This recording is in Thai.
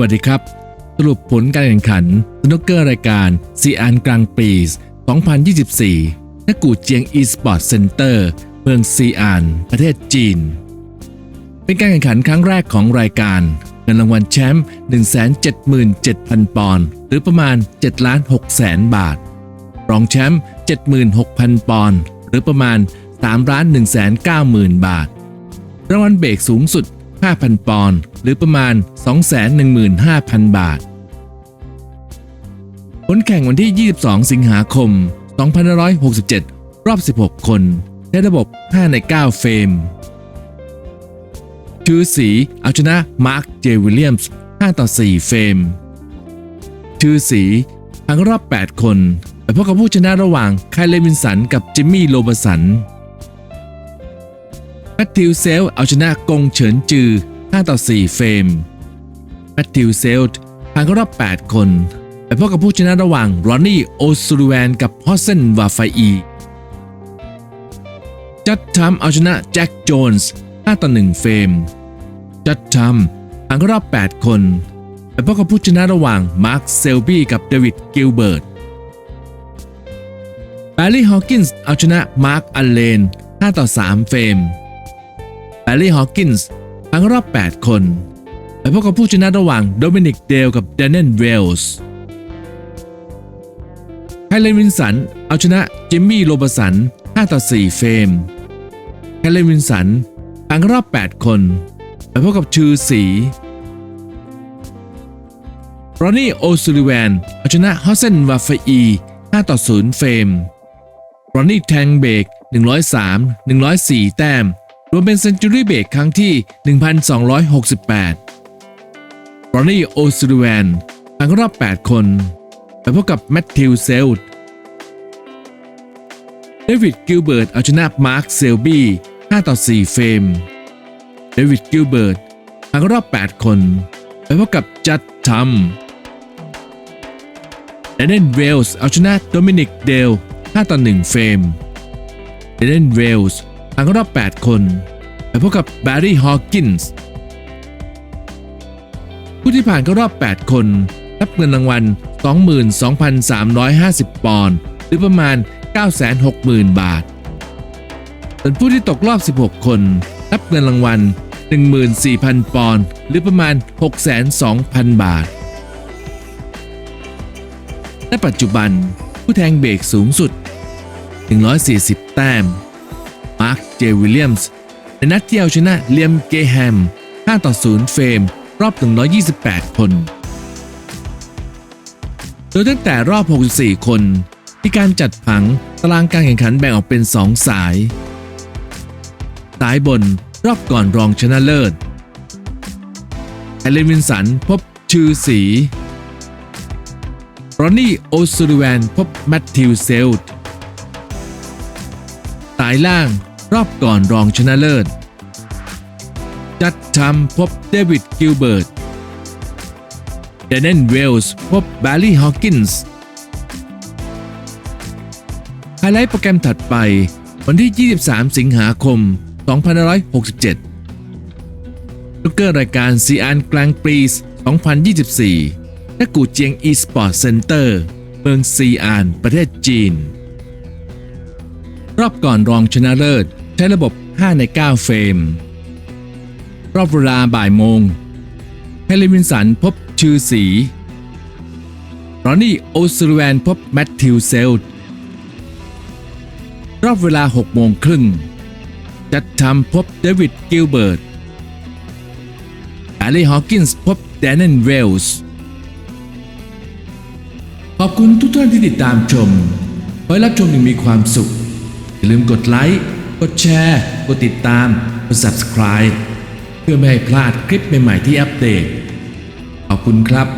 วัสดีครับ สรุปผลการแข่งขันสนุกเกอร์รายการซีอานกลางปี 2024ณกูเจียงอีสปอร์ตเซ็นเตอร์เมืองซีอาน ประเทศจีน เป็นการแข่งขันครั้งแรกของรายการเงินรางวัลแชมป์ 177,000 ปอนด์หรือประมาณ7ล้าน6แสนบาท รองแชมป์ 76,000 ปอนด์หรือประมาณ3ล้าน1แสน90,000 บาท รางวัลเบรกสูงสุด 5,000 ปอนด์หรือประมาณ 215,000 บาท ผลแข่งวันที่ 22 สิงหาคม 2567 รอบ 16 คนในระบบ 5 ใน 9 เฟรมชื่อสีเอาชนะมาร์ค เจวิลเลียมส์ 5 ต่อ 4 เฟรมชื่อสีผ่านเข้ารอบ 8 คน ไปพบกับผู้ชนะระหว่าง ไคลเลวินสัน กับจิมมี่โรบสัน แมทธิวเซลเอาชนะกงเฉินจือ 5 ต่อ 4 เฟรม แมทธิวเซลผ่านเข้ารอบ 8 คนไปพบกับผู้ชนะระหว่างรอนนี่โอซูลูแวนกับฮอสเซนวาไฟอี จัดทัมเอาชนะแจ็คโจนส์ 5 ต่อ 1 เฟรม จัดทัมผ่านเข้ารอบ 8 คนไปพบกับผู้ชนะระหว่างมาร์คเซลบี้กับเดวิดกิลเบิร์ตแบร์รี่ฮอว์กินส์เอาชนะมาร์คอัลเลน 5 ต่อ 3 เฟรม แบร์รี่ฮอว์กินส์ผ่านเข้ารอบ 8 คน ไปพบกับผู้ชนะระหว่างโดมินิกเดลกับแดนเนลเวลส์ไฮเลนวินสัน เอาชนะจิมมี่โรบสัน 5 ต่อ 4 เฟรมไฮเลนวินสันผ่านเข้ารอบ 8 คน ไปพบกับชื่อสีรอนนี่โอซูลิแวนเอาชนะฮอสเซนวาฟอี 5 ต่อ 0 เฟรมรอนนี่แทงเบก 103 104 แต้ม รวมเป็นเซนจูรี่เบรกครั้งที่ 1268รอนนี่โอซูลิแวนผ่านเข้ารอบ 8 คน ไปพบกับแมทธิวเซลด์เดวิดกิลเบิร์ตเอาชนะมาร์คเซลบี้ 5 ต่อ 4 เฟรม เดวิดกิลเบิร์ตผ่านเข้ารอบ 8 คน ไปพบกับจัดทัมเดนเนนเวลส์เอาชนะโดมินิกเดล 5 ต่อ 1 เฟรม เดนเนนเวลส์ ผ่านเข้ารอบ 8 คนไปพบกับแบร์รี่ฮอว์กินส์ผู้ที่ผ่านเข้ารอบ 8 คน รับเงินรางวัล 22,350 ปอนด์หรือประมาณ 960,000 บาท ส่วนผู้ที่ตกรอบ 16 คน รับเงินรางวัล 14,000 ปอนด์หรือประมาณ 602,000 บาท และปัจจุบันผู้แทงเบรกสูงสุด 140 แต้ม เจวิลเลียมส์ในนัดที่เอาชนะเลียมเกแฮม 5 ต่อ 0 เฟรม รอบ 128 คน โดยตั้งแต่รอบ 64 คน ที่การจัดผังตารางการแข่งขันแบ่งออกเป็น 2 สาย สายบนรอบก่อนรองชนะเลิศไอเลนวินสันพบชื่อสีรอนนี่โอซูริแวนพบแมทธิวเซลต์สายล่าง รอบก่อนรองชนะเลิศ จัดทำพบเดวิดกิลเบิร์ต เดนเนนเวลส์พบแบร์รี่ฮอว์กินส์ไฮไลท์โปรแกรมถัดไปวันที่ 23 สิงหาคม 2567ลูกเกอร์รายการซีอานกลางปีส2024ณกูเจียงอีสปอร์ตเซ็นเตอร์ เมืองซีอาน ประเทศจีน รอบก่อนรองชนะเลิศ ใช้ระบบ 5 ใน 9 เฟรม รอบเวลาบ่ายโมงเฮเลวินสันพบชื่อสีรอนนี่โอซูลแวนพบแมทธิวเซลรอบเวลา 6 โมงครึ่ง จัดทำพบเดวิดกิลเบิร์ตแอลลี่ฮอว์กินส์พบแดนนนเวลส์ขอบคุณทุกท่านที่ติดตามชมขอให้รับชมอย่างมีความสุข อย่าลืมกดไลค์ กดแชร์ กดติดตาม กด subscribe เพื่อไม่ให้พลาดคลิปใหม่ ๆ ที่อัปเดต ขอบคุณครับ